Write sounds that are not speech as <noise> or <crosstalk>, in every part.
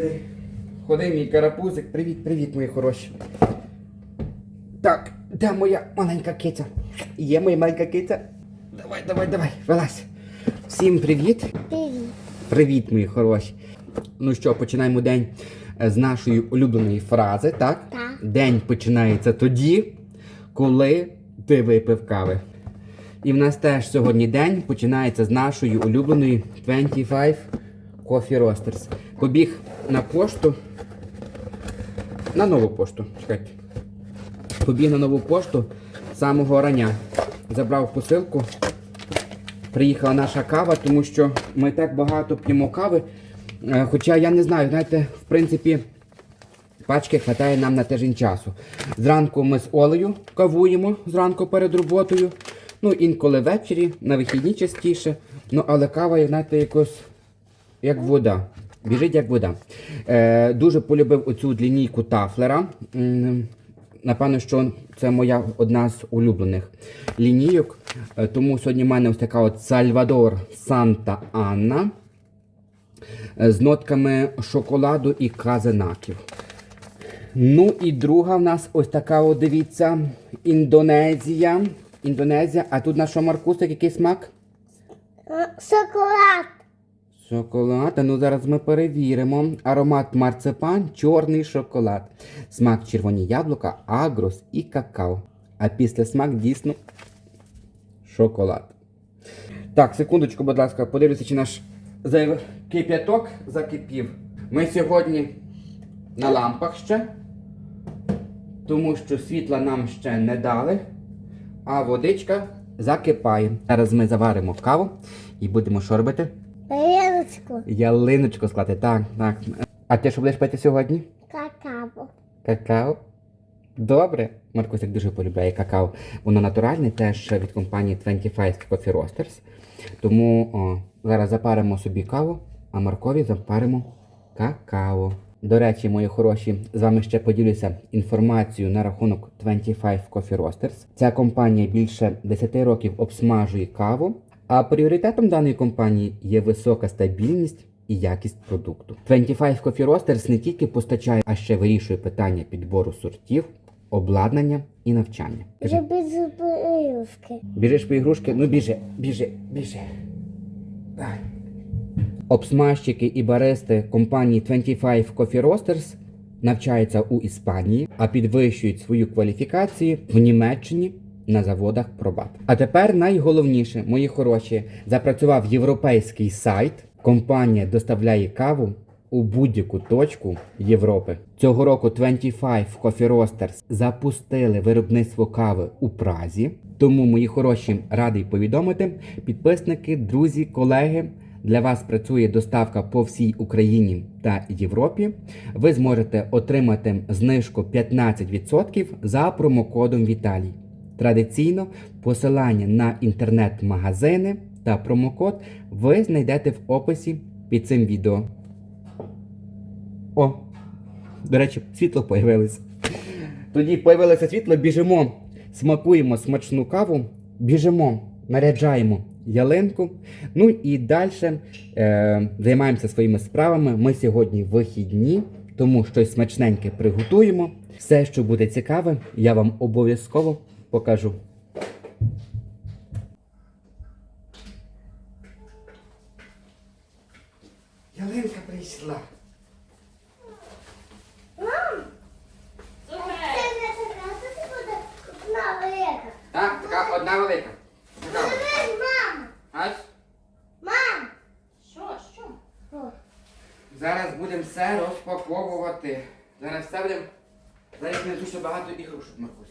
Ходи. Ходи, мій карапузик. Привіт, привіт, мої хороші. Так, де моя маленька киця? Є моя маленька киця? Давай, давай, давай, вилазь. Всім привіт. Привіт. Привіт, мої хороші. Ну що, починаємо день е, з нашої улюбленої фрази, так? Так. День починається тоді, коли ти випив кави. І в нас теж сьогодні день починається з нашої улюбленої 25 Coffee Roasters. Побіг на пошту. На нову пошту. Чекайте. Побіг на нову пошту з самого рання. Забрав посилку. Приїхала наша кава, тому що ми так багато п'ємо кави. Е, Хоча я не знаю, знаєте, в принципі, пачки хватає нам на тиждень часу. Зранку ми з Олею кавуємо зранку перед роботою. Ну, інколи ввечері, на вихідні частіше. Ну, але кава, знаєте, якось як вода. Біжить як вода. Е, дуже полюбив оцю лінійку Тафлера. Напевно, що це моя одна з улюблених лінійок. Е, тому сьогодні в мене ось така от Сальвадор Санта Анна е, з нотками шоколаду і казенаків. Ну і друга в нас ось така, от, дивіться, Індонезія. Індонезія. А тут наш що, Маркусик, який смак? Е, Шоколад. Шоколад. Ну зараз ми перевіримо. Аромат марципан, чорний шоколад. Смак червоні яблука, агрос і какао. А після смак дійсно шоколад. Так, секундочку, будь ласка, подивлюся, чи наш кип'яток закипів. Ми сьогодні на лампах ще, тому що світла нам ще не дали, а водичка закипає. Зараз ми заваримо каву і будемо що робити? Тарілочку. Ялиночку склати, так, так. А ти що будеш пити сьогодні? Какао. Какао? Добре. Маркусик дуже полюбляє какао. Воно натуральне теж від компанії 25 Coffee Roasters. Тому о, зараз запаримо собі каву, а Маркові запаримо какао. До речі, мої хороші, з вами ще поділюся інформацією на рахунок 25 Coffee Roasters. Ця компанія більше 10 років обсмажує каву, а пріоритетом даної компанії є висока стабільність і якість продукту. 25 Coffee Roasters не тільки постачає, а ще вирішує питання підбору сортів, обладнання і навчання. Кажи, Вже без зубрилки. Біжиш по ігрушки? Ну біжи, біжи, біжи. Обсмажчики і баристи компанії 25 Coffee Roasters навчаються у Іспанії, а підвищують свою кваліфікацію в Німеччині на заводах Пробат. А тепер найголовніше, мої хороші, запрацював європейський сайт. Компанія доставляє каву у будь-яку точку Європи. Цього року 25 Coffee Roasters запустили виробництво кави у Празі. Тому, мої хороші, радий повідомити, підписники, друзі, колеги. Для вас працює доставка по всій Україні та Європі. Ви зможете отримати знижку 15% за промокодом Віталій. Традиційно посилання на інтернет-магазини та промокод ви знайдете в описі під цим відео. О, до речі, світло появилось. Тоді появилося світло, біжимо, смакуємо смачну каву, біжимо, наряджаємо ялинку. Ну і далі е, займаємося своїми справами. Ми сьогодні вихідні, тому щось смачненьке приготуємо. Все, що буде цікаве, я вам обов'язково покажу. Ялинка прийшла. Мам! Це не така, це буде одна велика. Так, така одна велика. Така. Дивись, мам! Аж Мам! Що, що? О, зараз будемо все розпаковувати. Зараз все будемо. Зараз не дуже багато ігрушок, Маркусь.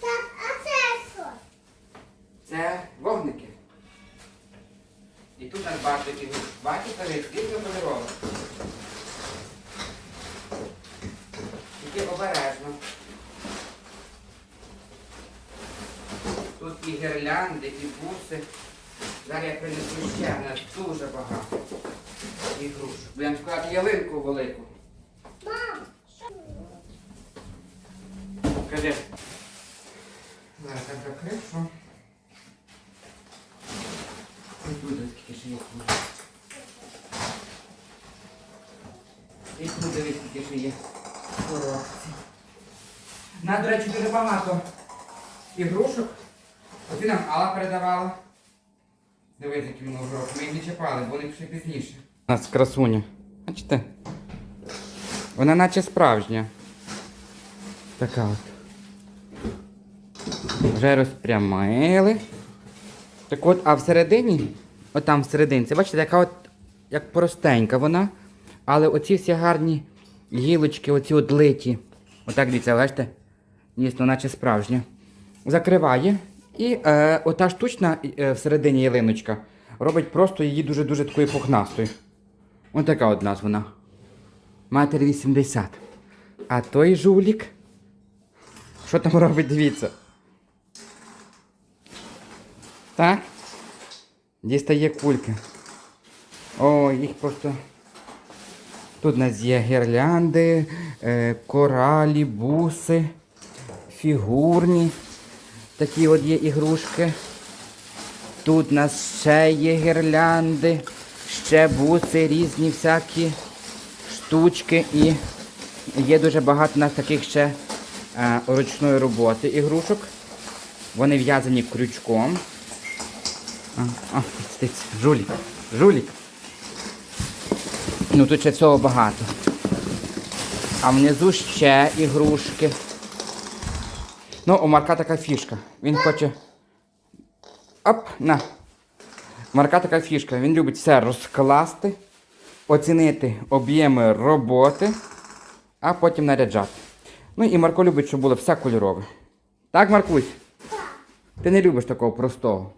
Так, а це що? Це вогники. І тут у нас багато ігрушок. Бачите, різно. Тільки обережно. Тут і гірлянди, і буси. Зараз я принесу ще, в нас дуже багато. ігрушок. Будемо складати ялинку велику. Мам, що? Кажи. Зараз так закришу. І тут скільки ще є книжок. І дивись, скільки ще є коробці. Нас, до речі, дуже багато ігрушок. Оці нам Алла передавала. Дивись, які воно урок. Ми їх не чіпали, бо вони пішли пізніше. У нас красуня. Бачите? Вона наче справжня. Така от. Вже розпрямили. Так от, а всередині, от там всерединці, бачите, така от як простенька вона. Але оці всі гарні гілочки, оці от литі. Отак дивіться, бачите? Дійсно, наче справжня. Закриває. І е, ота штучна е, всередині ялиночка робить просто її дуже-дуже такою пухнастою. Ось така от нас вона. Матер 80. А той жулік. Що там робить, дивіться. Так. Дістає кульки. О, їх просто. Тут у нас є гірлянди, е, коралі, буси, фігурні. Такі от є ігрушки. Тут у нас ще є гірлянди, ще буси, різні всякі штучки і є дуже багато у нас таких ще е, ручної роботи ігрушок. Вони в'язані крючком. А, а, жулік, жулік. Ну тут ще всього багато. А внизу ще ігрушки. Ну, у Марка така фішка. Він хоче. Оп, на. Марка така фішка. Він любить все розкласти, оцінити об'єми роботи, а потім наряджати. Ну і Марко любить, щоб було все кольорове. Так, Маркусь? Ти не любиш такого простого.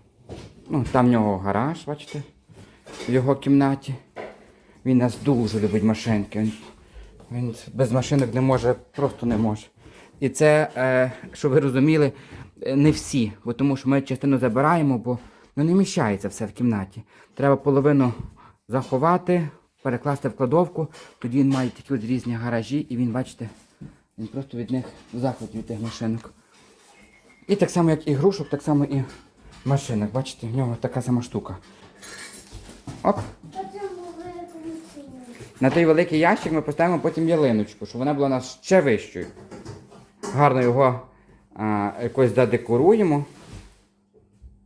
Ну, там в нього гараж, бачите, в його кімнаті. Він нас дуже любить машинки. Він, він без машинок не може, просто не може. І це, е, щоб ви розуміли, не всі, бо тому що ми частину забираємо, бо ну, не вміщається все в кімнаті. Треба половину заховати, перекласти в кладовку. Тоді він має такі от різні гаражі, і він, бачите, він просто від них в захваті від тих машинок. І так само, як ігрушок, так само і машинок. Бачите, в нього така сама штука. Оп. На той великий ящик ми поставимо потім ялиночку, щоб вона була у нас ще вищою. Гарно його а, якось задекоруємо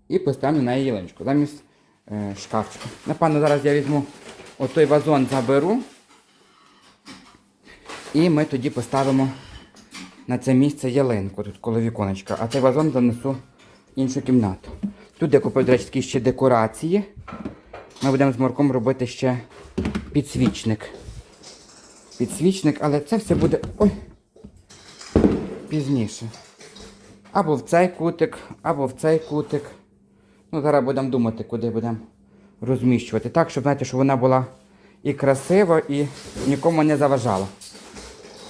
і поставимо на ялиночку замість е, шкафчика. Напевно, зараз я візьму отой вазон заберу. І ми тоді поставимо на це місце ялинку, тут коло віконечка, а цей вазон занесу в іншу кімнату. Тут я купив, до речі, такі ще декорації. Ми будемо з Марком робити ще підсвічник. Підсвічник, але це все буде ой, пізніше. Або в цей кутик, або в цей кутик. Ну, зараз будемо думати, куди будемо розміщувати. Так, щоб знаєте, щоб вона була і красива, і нікому не заважала.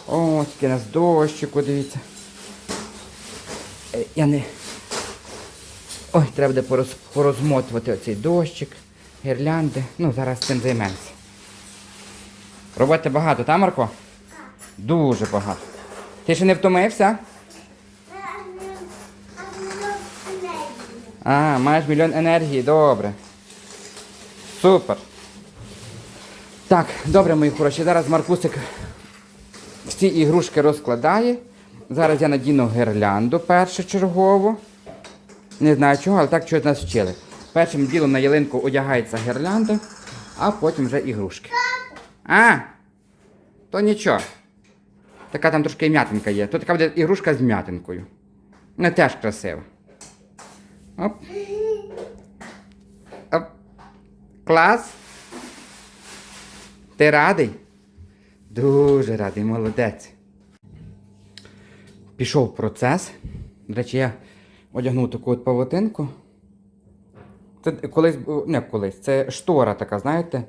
О, тільки у нас дощику, дивіться. Я не. Ой, треба буде пороз... порозмотувати оцей дощик, гірлянди. Ну, зараз цим займемося. Роботи багато, та, Марко? Дуже багато. Ти ще не втомився? А маєш мільйон енергії, добре. Супер. Так, добре, мої хороші. Зараз Маркусик всі ігрушки розкладає. Зараз я надіну гірлянду першочергово. Не знаю чого, але так чогось нас вчили. Першим ділом на ялинку одягається гірлянда, а потім вже ігрушки. А! То нічого. Така там трошки м'ятинка є. То така буде ігрушка з м'ятинкою. Не теж красиво. Оп. Оп. Клас. Ти радий? Дуже радий, молодець. Пішов процес. До речі, я одягнув таку от павутинку. Це колись, не колись, це штора така, знаєте?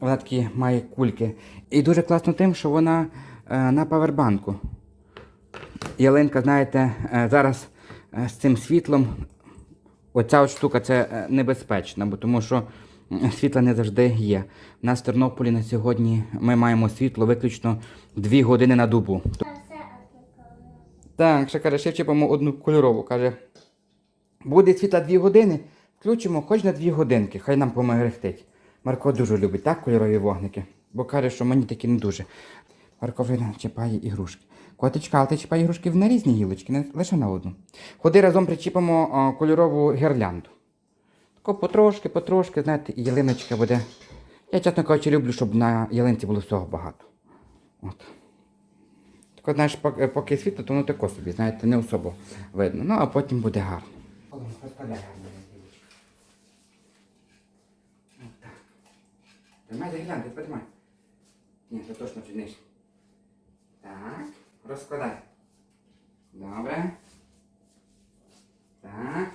Вона такі має кульки. І дуже класно тим, що вона е, на павербанку. Ялинка, знаєте, е, зараз е, з цим світлом Оця от штука це е, небезпечна, бо тому що світла не завжди є. У нас в Тернополі на сьогодні ми маємо світло виключно 2 години на однаково. Так, ще каже, ще вчепимо одну кольорову. Каже, буде світла 2 години, включимо хоч на 2 годинки, хай нам померехтить. Марко дуже любить так кольорові вогники, бо каже, що мені такі не дуже. Марко чіпає ігрушки. Котечка, але ти чіпає ігрушки на різні гілочки, не лише на одну. Ходи разом причіпимо кольорову гірлянду. Тако потрошки, потрошки, знаєте, і ялиночка буде. Я, чесно кажучи, люблю, щоб на ялинці було всього багато. От. Так знаєш, поки світло, то воно тако собі, знаєте, не особо видно. Ну, а потім буде гарно. Тримай заглянути, потримай. Ні, це точно чи нижче. Так, розкладай. Добре. Так.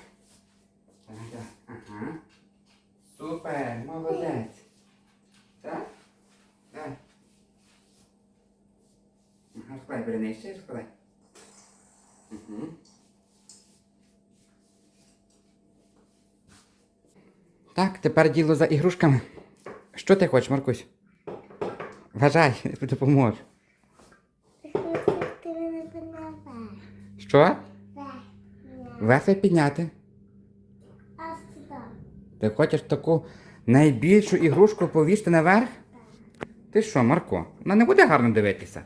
Так, так. Ага. Супер, молодець. Так? Так. Ага, розкладай, бери нижче, розкладай. Угу. Так, тепер діло за ігрушками. Що ти хочеш, Маркусь? Вважай, я <laughs> допоможу. Що? Весело підняти. Ти хочеш таку найбільшу ігрушку повісти наверх? Ти що, Марко? Вона не буде гарно дивитися.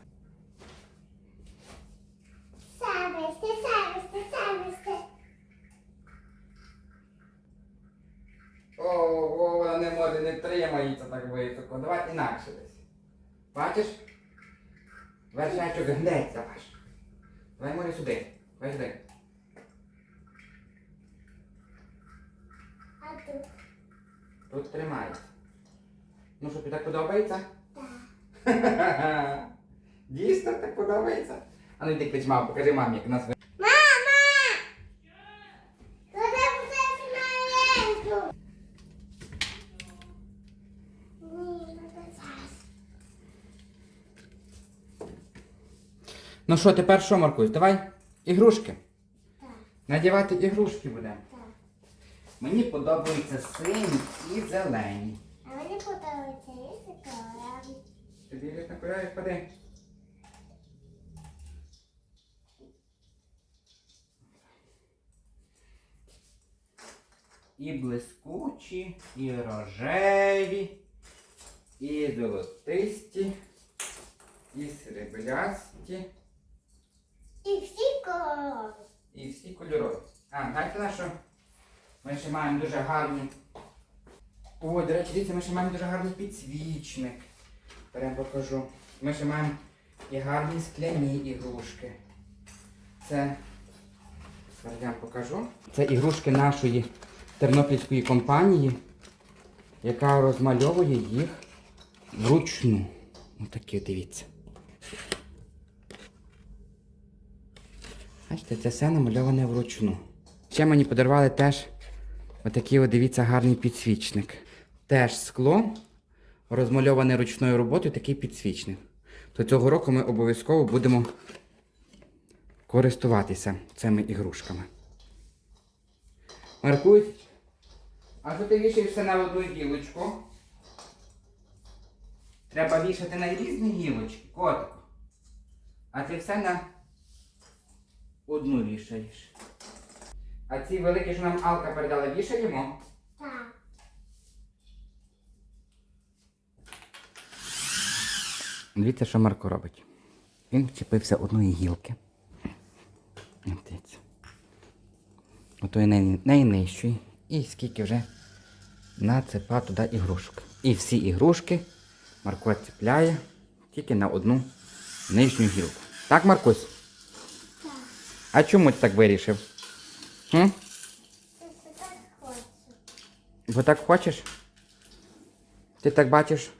Самисти, самисти, самисти. О, вона не може, не тримається так високо. Давай інакше десь. Бачиш? Вершечок гнеться ваш. Може сюди. Давай сюди. А тут? Тут тримається. Ну що, тобі так подобається? Так. <laughs> Дійсно так подобається? А ну йди клич маму, покажи мамі, як нас ви- Мама! Куди будеш на ленту? Ні, не зараз. Ну що, тепер що, Маркусь? Давай ігрушки. Так. Надівати ігрушки будемо. Так. Мені подобаються сині і зелені. А мені подобається корабль. Тобі як на кольорі ходи. І блискучі, і рожеві, і золотисті, і сріблясті, І всі кольори. і всі кольорові. А, знаєте на що? Ми ще маємо дуже гарні. О, до речі, дивіться, ми ще маємо дуже гарний підсвічник. Прям покажу. Ми ще маємо і гарні скляні ігрушки. Це. Я покажу. Це ігрушки нашої тернопільської компанії, яка розмальовує їх вручну. Отакі, дивіться. Бачите, це все намальоване вручну. Ще мені подарували теж отакий, от, дивіться, гарний підсвічник. Теж скло, розмальоване ручною роботою, такий підсвічник. То цього року ми обов'язково будемо користуватися цими ігрушками. Маркусь, а що ти вішаєш все на одну гілочку? Треба вішати на різні гілочки, котику. А ти все на одну вішаєш. А ці великі, що нам Алка передала, вішаємо? Так. Дивіться, що Марко робить. Він вчепився одної гілки. Отої най- найнижчої. І скільки вже нацепав туди ігрушок. І всі ігрушки Марко цепляє тільки на одну нижню гілку. Так, Маркусь? А чому ти так вирішив? Хочу. Бо так хочеш? Ти так бачиш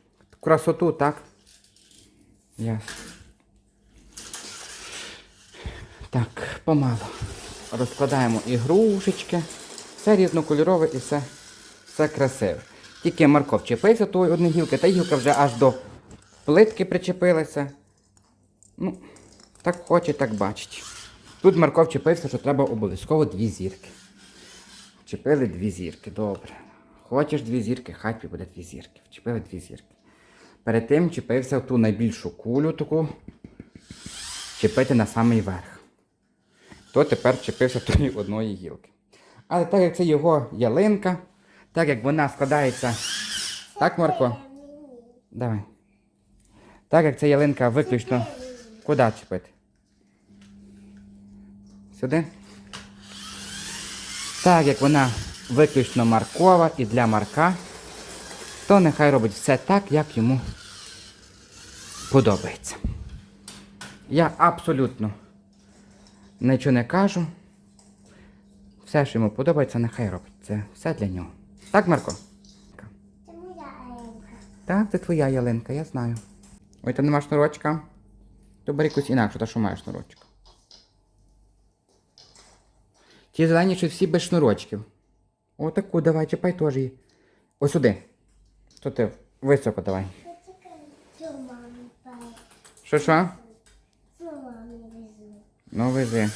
красоту, так? Ясно. Так, помало. Розкладаємо ігрушечки. Все різнокольорове і все, все красиве. Тільки Марко вчепився тої одної гілки, та гілка вже аж до плитки причепилася. Ну, так хоче, так бачить. Тут Марко вчепився, що треба обов'язково дві зірки. Вчепили дві зірки, добре. Хочеш дві зірки, хай тобі буде дві зірки. Вчепили дві зірки. Перед тим чіпився в ту найбільшу кулю таку, чіпити на самий верх. То тепер чіпився тої одної гілки. Але так як це його ялинка, так як вона складається. Так, Марко? Давай. Так як ця ялинка виключно. Куди чіпити? Сюди? Так як вона виключно маркова і для марка, то нехай робить все так, як йому подобається. Я абсолютно нічого не кажу. Все, що йому подобається, нехай робить. Це все для нього. Так, Марко? Це моя Аленка. Так, це твоя ялинка, я знаю. Ой, там нема шнурочка. То бери якусь інакшу, та що має шнурочок. Ті зелені що всі без шнурочків. Отаку давай, чіпай теж її. Ось сюди. То ти високо давай. Що що? Ну вези.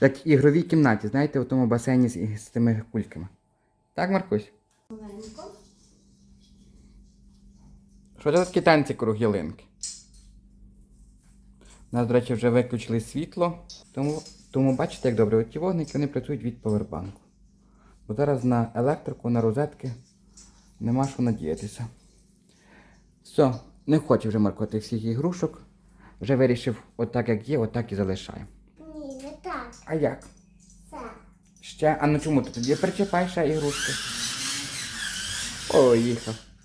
Як ігровій кімнаті, знаєте, у тому басейні з, з тими кульками. Так, Маркусь? Що це за такі танці круг ялинки? У нас, до речі, вже виключили світло, тому, тому бачите, як добре, ті вогники вони працюють від повербанку. Бо зараз на електрику, на розетки нема що надіятися. Все, не хоче вже Марко тих всіх ігрушок. Вже вирішив, отак як є, отак і залишаємо. Ні, не так. А як? Це. Ще? А ну чому ти тоді причепай ще ігрушки? Поїхав. Все,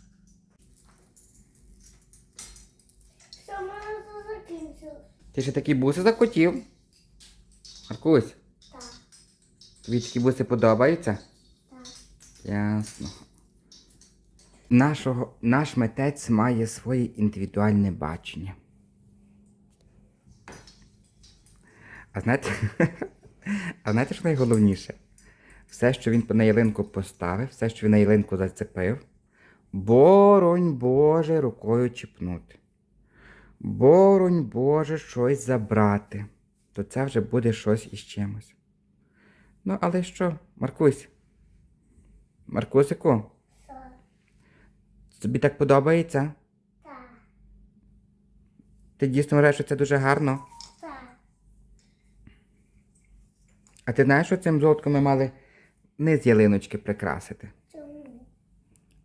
Ти ще такі буси захотів? Маркусь, Так, тобі такі буси подобаються? так. Ясно. Нашого, наш митець має своє індивідуальне бачення. А знаєте, <laughs> а знаєте, що найголовніше? Все, що він на ялинку поставив, все, що він на ялинку зацепив, боронь Боже рукою чіпнути. Боронь Боже щось забрати. То це вже буде щось із чимось. Ну, але що, Маркусь? Маркусику, Що? тобі так подобається? Так, Ти дійсно вважаєш, що це дуже гарно? так. А ти знаєш, що цим золотком ми мали низ ялиночки прикрасити? Чому?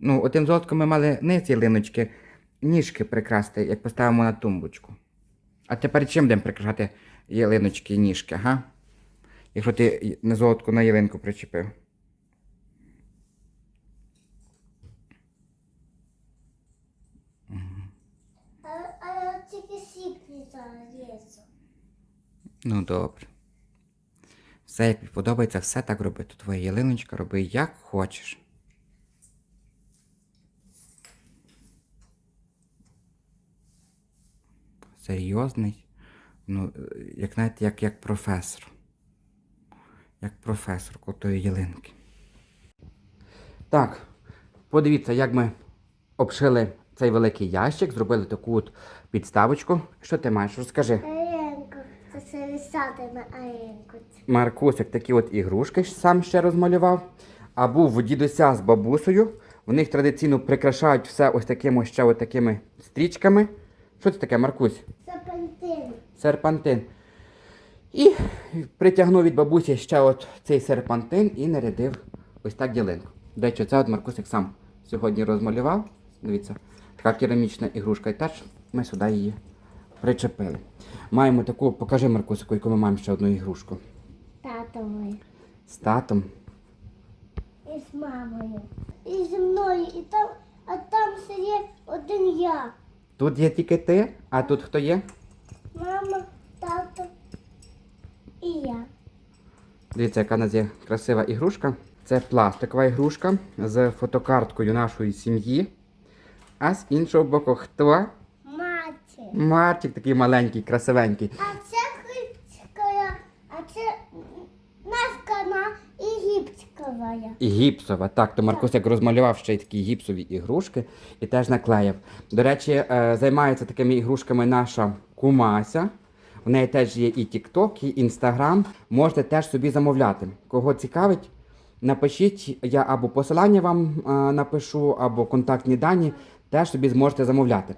Ну, отим золотком ми мали низ ялиночки, ніжки прикрасити, як поставимо на тумбочку. А тепер чим будемо прикрашати ялиночки і ніжки, га? Якщо ти на золотку на ялинку причепив. А, а тільки сіпні зараз їсу. Ну, добре. Все, як подобається, все так роби. То твоя ялиночка роби як хочеш. Серйозний. Ну, е, як знаєте, як, як професор. Як професор котої ялинки. Так, подивіться, як ми обшили цей великий ящик, зробили таку от підставочку. Що ти маєш? Розкажи. Аленко, це висати Аленку. Маркусик такі от ігрушки сам ще розмалював. А був дідуся з бабусею. В них традиційно прикрашають все ось такими ще от такими стрічками. Що це таке, Маркусь? Це пантин. Серпантин. І притягнув від бабусі ще от цей серпантин і нарядив ось так ялинку. До речі, це от Маркусик сам сьогодні розмалював. Дивіться, така керамічна ігрушка. І теж ми сюди її причепили. Маємо таку, покажи Маркусику, яку ми маємо ще одну ігрушку. Татовий. З татом. І з мамою. І зі мною. І там, а там сидить один я. Тут є тільки ти, а тут хто є? Мама, тато і я. Дивіться, яка у нас є красива ігрушка. Це пластикова ігрушка з фотокарткою нашої сім'ї. А з іншого боку, хто? Маті. Марчик такий маленький, красивенький. А це хвилька, а це наш канал і гипсковая. І гіпсова. Так, то Маркус як розмалював ще й такі гіпсові ігрушки і теж наклеїв. До речі, е, займається такими ігрушками наша кумася. У неї теж є і TikTok, і Instagram. Можете теж собі замовляти. Кого цікавить, напишіть, я або посилання вам е, напишу, або контактні дані, теж собі зможете замовляти.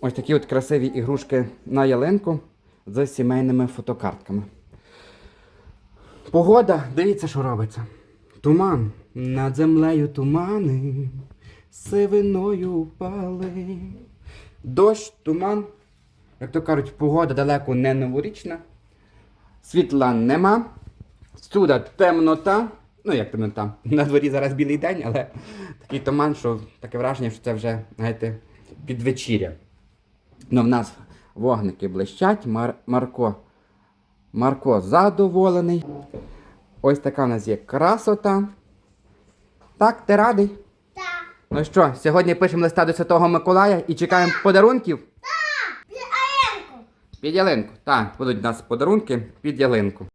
Ось такі от красиві ігрушки на ялинку з сімейними фотокартками. Погода, дивіться, що робиться. Туман. Над землею тумани, сивиною упали. Дощ, туман. Як то кажуть, погода далеко не новорічна. Світла нема. Сюди темнота. Ну, як темнота. На дворі зараз білий день, але такий туман, що таке враження, що це вже, знаєте, підвечіря. Ну, в нас вогники блищать, Мар- Марко. Марко задоволений. Ось така в нас є красота. Так, ти радий? Так. Ну що, сьогодні пишемо листа до Святого Миколая і чекаємо подарунків Під ялинку. під ялинку. Так, будуть у нас подарунки під ялинку.